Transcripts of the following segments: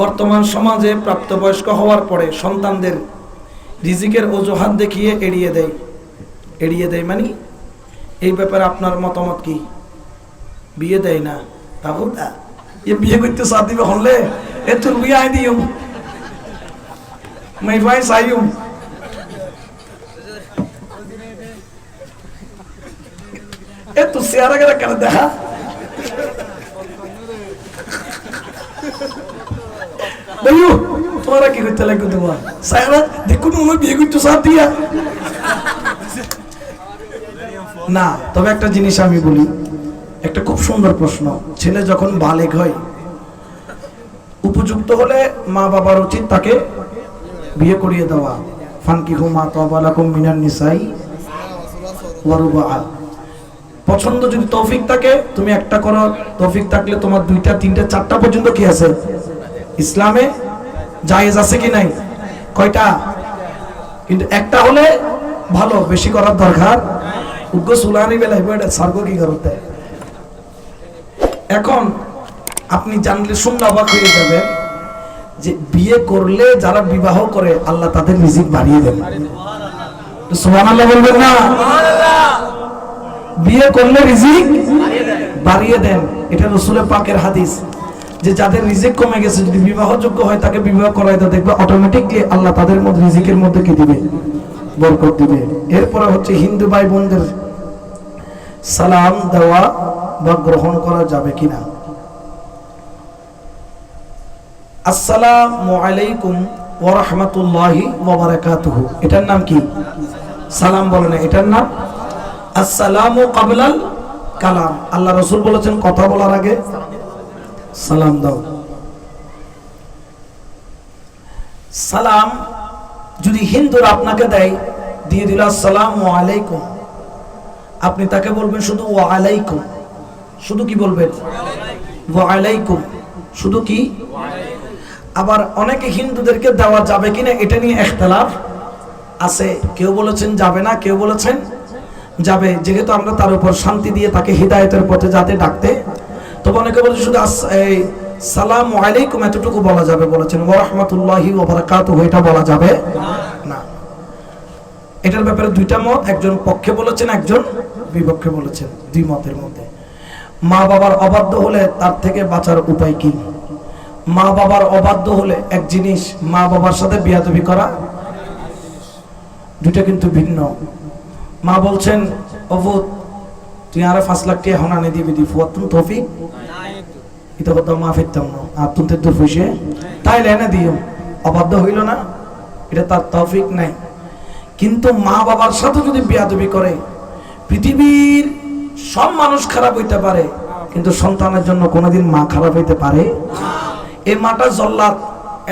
বর্তমান সমাজে প্রাপ্তবয়স্ক হওয়ার পরে সন্তানদের রিজিকের অজুহাত দেখিয়ে এড়িয়ে দেয়। এড়িয়ে দেয় মানে? এই ব্যাপারে আপনার মতামত কি? বিয়ে দেয় না। তাহলে দা এ বিয়ে করতে সাথ দিবে হলে এ তোর বিয়ে আই দিও। মাই ভাই সাইম এ তো চেহারা কেন দেখা? বলু তোমরা কি করতে লাগবে তোমার? সাইরা দেখুন না, তবে একটা জিনিস আমি বলি, একটা খুব সুন্দর প্রশ্ন। ছেলে যখন বালেগ হয়, উপযুক্ত হলে মা বাবার উচিত তাকে বিয়ে করিয়ে দেওয়া। ফানকি হুমা তবালাকুম মিনান নিসাই পছন্দ যদি তৌফিক থাকে, তুমি একটা করো, তৌফিক থাকলে তোমার দুইটা, তিনটা, চারটা পর্যন্ত কি আছে? ইসলামে জায়েজ আছে কি নাই? কয়টা? কিন্তু একটা হলে ভালো, বেশি করার দরকার। উগ্র সুলানি বেলায় এটা সার্গ কি করতে এখন আপনি জানলে শুনলে অবাক হয়ে যাবেন যে বিয়ে করলে যারা বিবাহ করে, আল্লাহ তাদের রিজিক বাড়িয়ে দেন। সুবহানাল্লাহ বলবেন না? বিয়ে করলে রিজিক বাড়িয়ে দেন। এটা রসুলের পাকের হাদিস। যে যাদের রিজিক কমে গেছে, যদি বিবাহযোগ্য হয়, তাকে বিবাহ করাই দাও দেখবে অটোমেটিকলি আল্লাহ তাদের মধ্যে রিজিকের মধ্যে কি দিবে? বরকত দিবে। এরপরে হচ্ছে হিন্দু ভাই বোনদের সালাম দেওয়া বা গ্রহণ করা যাবে কিনা? আসসালামু আলাইকুম এটার নাম কি? সালাম বলে না, এটার নাম আসসালামু কাবলাল কালাম। আল্লাহ রসুল বলেছেন, কথা বলার আগে সালাম দাও। সালাম যদি হিন্দুরা আপনাকে দেয়, দিয়ে দিল, আসসালামু আলাইকুম। আপনি তাকে বলবেন, শুধু ওয়া আলাইকুম শুধু কি বলবেন? ওয়া আলাইকুম শুধু কি? আবার অনেকে হিন্দুদেরকে দেওয়া যাবে কিনা, এটা নিয়ে একতলাফ আছে। কেউ বলেছেন, যাবে না। কেউ বলেছেন, যাবে। যেহেতু আমরা তার উপর শান্তি দিয়ে তাকে হৃদায়তের পথে যাতে ডাকতে অনেকে বলছে শুধু সালাম আলাইকুম এতটুকু বলা যাবে বলেছেন, ওয়া রাহমাতুল্লাহি এটা বলা যাবে না। এটার ব্যাপারে দুইটা মত, একজন পক্ষে বলেছেন, একজন বিপক্ষে বলেছেন, দুই মতের মধ্যে। মা বাবার অবাধ্য হলে তার থেকে বাঁচার উপায় কি? মা বাবার অবাধ্য হলে এক জিনিস, মা বাবার সাথে বিয়াদবি করা? দুইটা কিন্তু ভিন্ন। মা বলছেন, অবুত তুই আরও পাঁচ লাখ টাকা হনানে দিবি দি ফুয়াত তুমি তৌফিক। এটা কথা মা ফিরতাম না। আর তুমি দূর ফুসে তাই লেনে দিও। অবাধ্য হইল না? এটা তার তৌফিক নাই। কিন্তু মা বাবার সাথে যদি বিয়াদবি করে, পৃথিবীর সব মানুষ খারাপ হইতে পারে, কিন্তু সন্তানের জন্য কোনোদিন মা খারাপ হইতে পারে? এই মাটা জল্লাদ।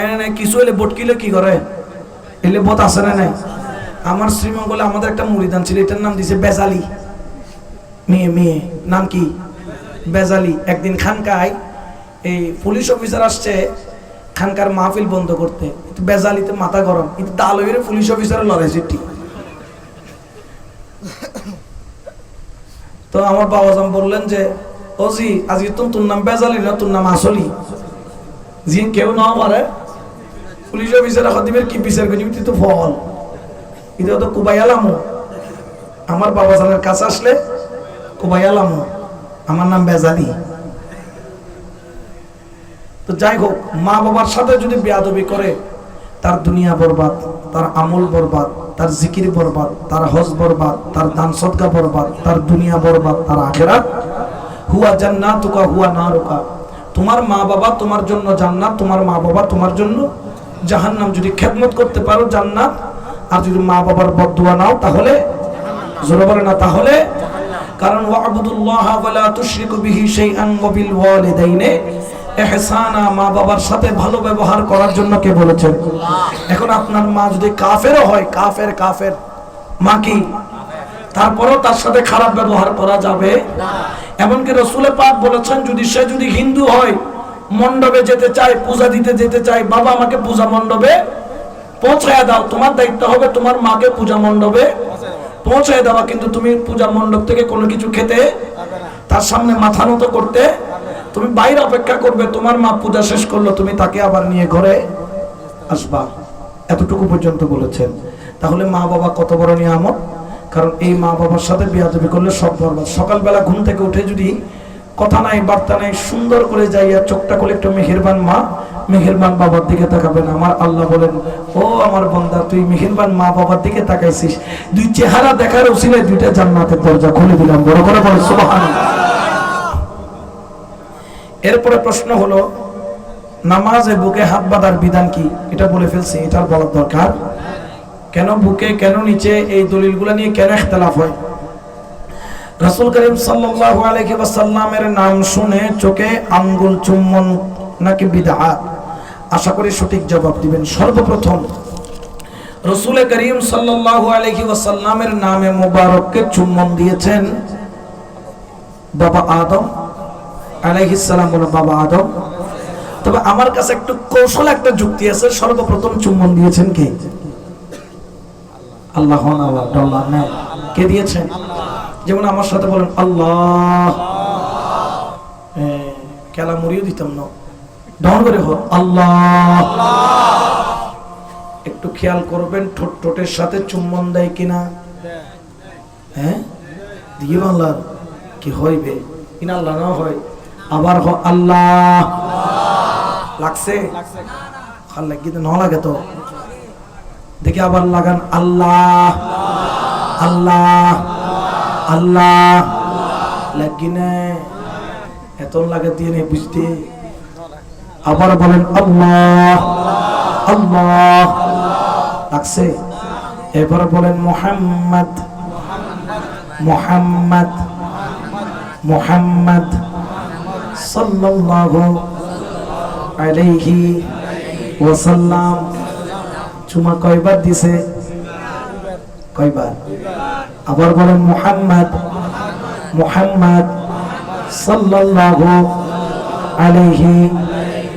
এনে কিছু হলে বটকিলে কি করে? এলে বোধ আছে না নাই? আমার শ্রীমঙ্গলে আমাদের একটা মুড়িদান ছিল, এটার নাম দিছে বেজালি। মেয়ে মেয়ে, নাম কি? বেজালি, একদিন খানকায় এই পুলিশ অফিসার আসছে, খানকার মাহফিল বন্ধ করতে। বেজালিতে মাথা গরম কিন্তু তালবিরে পুলিশ অফিসারের লড়াই চিঠি তো আমার বাবাজান বললেন যে, ও জি, আজকে তো তোর নাম বেজালি না, তোর নাম আসলি। জি, কেউ না পারে। পুলিশ অফিসার দিবের কি বিচার করছি তুই তো ফল। এটা তো কুবাইয়ালামো আমার বাবাজানের কাছে আসলে কুবাইয়ালামো আমার নাম তো যাই হোক, মা বাবার সাথে যদি বেয়াদবি করে, তার দুনিয়া বরবাদ, তার আমল বরবাদ, তার জিকির বরবাদ, তার হজ বরবাদ, তার দান সদকা বরবাদ, তার দুনিয়া বরবাদ, তার হুয়া হুয়া নারুকা। তোমার মা বাবা তোমার জন্য জান্নাত, তোমার মা বাবা তোমার জন্য জাহান্নাম। যদি খেদমত করতে পারো জান্নাত, আর যদি মা বাবার বদুয়া নাও তাহলে, জোরে বলে না তাহলে কারণ ওয়াবুদুল্লাহ ওয়ালা তুশরিকু বিহি শাইআন ওয়া বিল ওয়ালিদাইনি মা বাবার সাথে ভালো ব্যবহার করার জন্য কে বলেছেন? এখন আপনার মা যদি কাফেরও হয়, কাফের কাফের, মা কি? তার সাথে খারাপ ব্যবহার করা যাবে? এমনকি রসুলে পাক বলেছেন, যদি সে যদি হিন্দু হয়, মণ্ডপে যেতে চায়, পূজা দিতে যেতে চায়, বাবা আমাকে পূজা মণ্ডপে পৌঁছায় দাও, তোমার দায়িত্ব হবে তোমার মাকে পূজা মণ্ডপে পৌঁছায় দেওয়া কিন্তু তুমি পূজা মণ্ডপ থেকে কোনো কিছু খেতে তার সামনে মাথা নত করতে তুমি বাইরে অপেক্ষা করবে তোমার মা পূজা শেষ করল তুমি তাকে আবার নিয়ে ঘরে আসবা। এতটুকু পর্যন্ত বলেছেন। তাহলে মা বাবা কত বড় নিয়ামত? কারণ এই মা বাবার সাথে বিয়াদবি করলে সব বরবাদ। সকালবেলা ঘুম থেকে উঠে যদি কথা নাই বার্তা নাই সুন্দর করে যাইয়া চোখটা করে একটু মেহেরবান মা মেহেরবান বাবার দিকে তাকাবেন। আমার আল্লাহ বলেন, ও আমার বন্দা, তুই মেহেরবান মা বাবার দিকে তাকাইছিস। দুই চেহারা দেখার উচিলে দুইটা জান্নাতের দরজা খুলে দিলাম। বড় করে বলে সুবহানাল্লাহ। এরপরে প্রশ্ন হলো, নামাজে বুকে হাত বাঁধার বিধান কি? এটা বলে ফেলছি এটার বলার দরকার কেন? বুকে কেন নিচে এই দলিলগুলো নিয়ে কেন ইখতিলাফ হয়? রাসুল করিম সাল্লাল্লাহু আলাইহি ওয়াসাল্লামের নাম শুনে চোখে আঙ্গুল চুম্বন নাকি বিদআত? আশা করি সঠিক জবাব দিবেন। সর্বপ্রথম রসুল করিম সাল্লাল্লাহু আলাইহি ওয়াসাল্লামের নামে মোবারককে চুম্বন দিয়েছেন বাবা আদম আলাইহিস সালাম বলো বাবা আদম। তবে আমার কাছে একটু কৌশল একটা যুক্তি আছে সর্বপ্রথম চুম্বন দিয়েছেন কে? আল্লাহ আল্লাহ কে দিয়েছেন? যেমন আমার সাথে বলেন আল্লাহ। হ্যাঁ, খেলা মুড়িও দিতাম না। ডন করে হোক আল্লাহ। একটু খেয়াল করবেন, ঠোঁট ঠোঁটের সাথে চুম্বন দেয় কিনা? হ্যাঁ? দিয়ে বাংলার কি হইবে কিনা আল্লাহ না হয়। আবার হ, আল্লাহ। লাগছে? খাল লাগি ন লাগে তো। দেখি আবার লাগান, আল্লাহ। আল্লাহ। আল্লাহ। লাগি না। এত লাগে দিয়ে নেই বুঝতে। আবার বলেন, আল্লাহ আল্লাহ। লাগছে? এবার বলেন, মোহাম্মদ মোহাম্মদ মোহাম্মদ সাল্লাল্লাহু আলাইহি ওয়াসাল্লাম। চুমা কয়বার দিছে? কয়বার? আবার বলেন, মুহাম্মদ মুহাম্মদ সাল্লাল্লাহু আলাইহি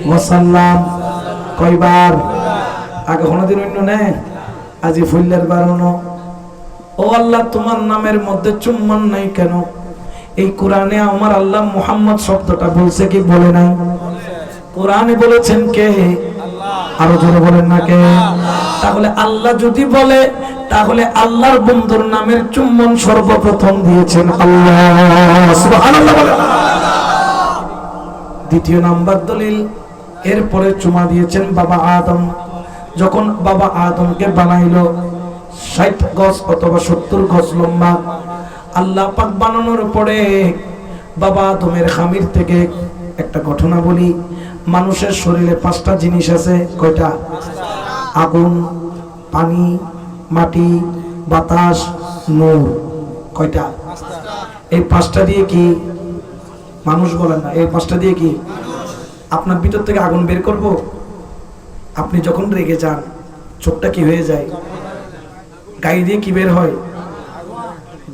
ওয়াসাল্লাম কয়বার? আগে কোনোদিন অন্য নেই আজি ফুল্লের বারণ ও আল্লাহ, তোমার নামের মধ্যে চুম্বন নাই কেন? এই কোরআনে আমার আল্লাহ মুহাম্মদ শব্দটা বলছে কি বলে নাই? কোরআনে বলেছেন কে? আরও জোরে বলেন না কে? তাহলে আল্লাহ যদি বলে, তাহলে আল্লাহর বন্ধুর নামের চুম্বন সর্বপ্রথম দিয়েছেন আল্লাহ। দ্বিতীয় নাম্বার দলিল এরপরে চুমা দিয়েছেন বাবা আদম। যখন বাবা আদমকে বানাইলো, ষাট গজ অথবা সত্তর গজ লম্বা। আল্লাহ পাক বানানোর পরে বাবা আদমের খামির থেকে একটা ঘটনা বলি। মানুষের শরীরে পাঁচটা জিনিস আছে, কয়টা? আগুন, পানি, মাটি, বাতাস, নূর। কয়টা? এই পাঁচটা দিয়ে কি? মানুষ বলেন না, এই পাঁচটা দিয়ে কি? আপনার ভিতর থেকে আগুন বের করব? আপনি যখন রেগে যান, চোখটা কি হয়ে যায়? গায়ে দিয়ে কি বের হয়?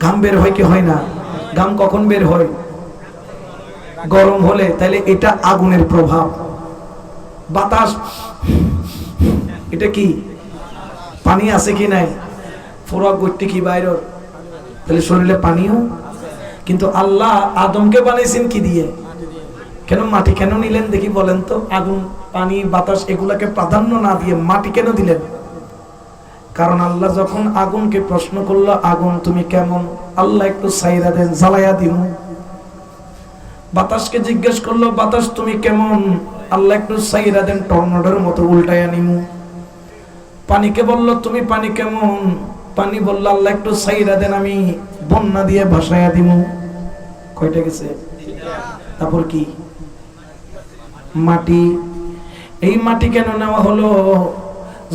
ঘাম বের হয় কি হয় না? ঘাম কখন বের হয়? গরম হলে, তাহলে এটা আগুনের প্রভাব। বাতাস, এটা কি? পানি আছে কি নাই? ফোরা গট্টি কি বাইর তাহলে শরীরে পানিও? কিন্তু আল্লাহ আদমকে বানাইছেন কি দিয়ে? কেন মাটি কেন নিলেন দেখি বলেন তো? আগুন, পানি, বাতাস এগুলাকে প্রাধান্য না দিয়ে মাটি কেন দিলেন? কারণ আল্লাহ যখন আগুনকে প্রশ্ন করল, আগুন তুমি কেমন? আল্লাহ একটু সাইরা দেন জ্বালাইয়া দিন বাতাসকে জিজ্ঞেস করল, বাতাস তুমি কেমন? আল্লাহ একটু সাইরা দেন, টর্নেডোর মতো উল্টাইয়া নিমু। পানিকে বলল, তুমি পানি কেমন? পানি বলল, আল্লাহ একটু সাইরা দেন, আমি বন্যা দিয়ে ভাসাইয়া দিমু। কয়টা গেছে? তারপর কি? মাটি। এই মাটি কেন নেওয়া হলো?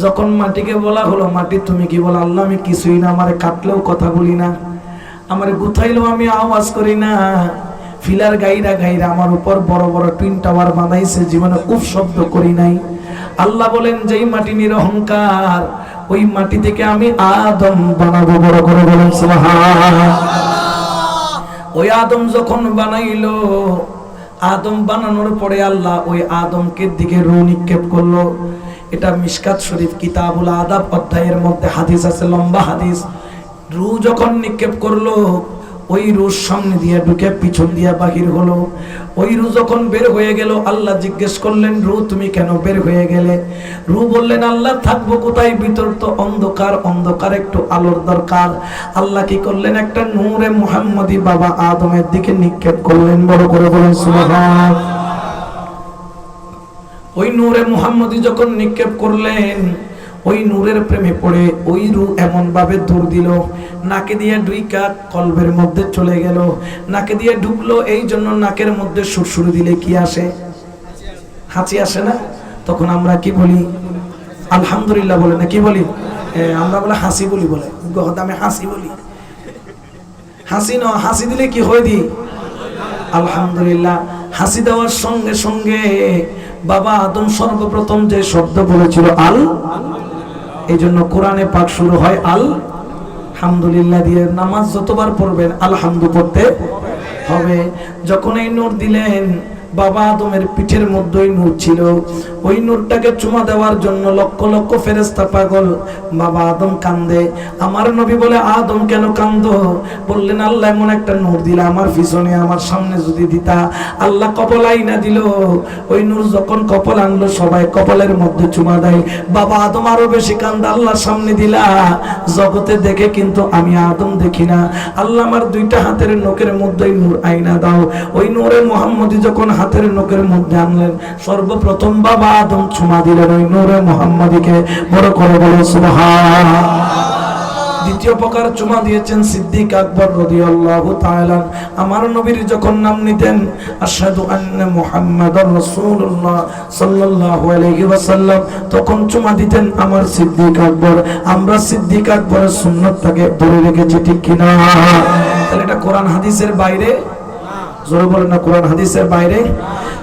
যখন মাটিকে বলা হলো, মাটি তুমি কি বলো, আল্লাহ, আমি কিছুই না, আমারে কাটলেও কথা বলি না, আমারে গুথাইলেও আমি আওয়াজ করি না। ফিলার গাইরা গাইরা আমার উপর বড় বড় টুইন টাওয়ার বানাইছে, জীবনে উফ শব্দ করি নাই। আল্লাহ বলেন, যেই মাটি নিরহংকার ওই মাটি থেকে আমি আদম বানাবো, বড় করে বলেন ওই আদম যখন বানাইলো আদম বানানোর পরে আল্লাহ ওই আদমকে দিকে রু নিক্ষেপ করল। এটা মিসকাত শরীফ কিতাবুল আদাব অধ্যায়ের মধ্যে হাদিস আছে, লম্বা হাদিস। রু যখন নিক্ষেপ করল ওই রুজ সামনে দিয়ে ঢুকে পিছন দিয়া বাহির হলো। ওই রু যখন বের হয়ে গেল, আল্লাহ জিজ্ঞেস করলেন, রু, তুমি কেন বের হয়ে গেলে? রু বললেন, আল্লাহ, থাকব কোথায়? ভিতর তো অন্ধকার অন্ধকার একটু আলোর দরকার। আল্লাহ কি করলেন? একটা নূরে মুহাম্মদি বাবা আদমের দিকে নিক্ষেপ করলেন, বড় করে বলেন ওই নূরে মুহাম্মদি যখন নিক্ষেপ করলেন ওই নূরের প্রেমে পড়ে ওই রু এমন ভাবে দূর দিল। নাকে দিয়ে ডুইকা কলবের মধ্যে চলে গেল। নাকে দিয়ে ঢুকলো, এই জন্য নাকের মধ্যে সুরসুরি দিলে কি আসে? হাঁচি আসে না? তখন আমরা কি বলি? আলহামদুলিল্লাহ বলে না, কি বলি? আমরা বলে হাসি বলি বলে। গহত আমি হাসি বলি। হাসি ন, হাসি দিলে কি হয়ে দি? আলহামদুলিল্লাহ, হাসি দেওয়ার সঙ্গে সঙ্গে বাবা আদম সর্বপ্রথম যে শব্দ বলেছিল, আল এই জন্য কোরআনে পাক শুরু হয় আল হামদুলিল্লাহ দিয়ে নামাজ যতবার পড়বেন আলহামদু পড়তে হবে। যখন এই নূর দিলেন বাবা আদমের পিঠের মধ্যেই নূর ছিল। ওই নূরটাকে চুমা দেওয়ার জন্য লক্ষ লক্ষ ফেরেস্তা পাগল। বাবা আদম কান্দে। আমার নবী বলে, আদম, কেন কান্দ? বললেন, আল্লাহ এমন একটা নূর দিলা, আমার পিছনে, আমার সামনে যদি দিতা। আল্লাহ কপলাই না দিল। ওই নূর যখন কপল আনলো, সবাই কপলের মধ্যে চুমা দেয়। বাবা আদম আরও বেশি কান্দা আল্লাহর সামনে দিলা। জগতে দেখে কিন্তু আমি আদম দেখি না। আল্লাহ আমার দুইটা হাতের নখের মধ্যে ওই নূর আইনা দাও। ওই নূরে মোহাম্মদী যখন হাতের নখের মধ্যে আনলেন। সর্বপ্রথম বাবা আদম চুমা দিলেন ওই নূরে মোহাম্মদীকে। বড় করে বলে দ্বিতীয় প্রকার চুমা দিয়েছেন সিদ্দিক আকবর রাদিয়াল্লাহু তাআলা। আমার নবীর যখন নাম নিতেন, আশহাদু আন্না মুহাম্মাদার রাসূলুল্লাহ সাল্লাল্লাহু আলাইহি ওয়াসাল্লাম, তখন চুমা দিতেন আমার সিদ্দিক আকবর। আমরা সিদ্দিক আকবরের সুন্নতটাকে ধরে রেখেছি ঠিক কিনা? তাহলে এটা কোরআন হাদিসের বাইরে জোরে বলেন না, কোরআন হাদিসের বাইরে।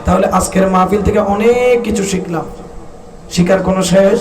তাহলে আজকের মাহফিল থেকে অনেক কিছু শিখলাম। শিকার কোনো শেষ?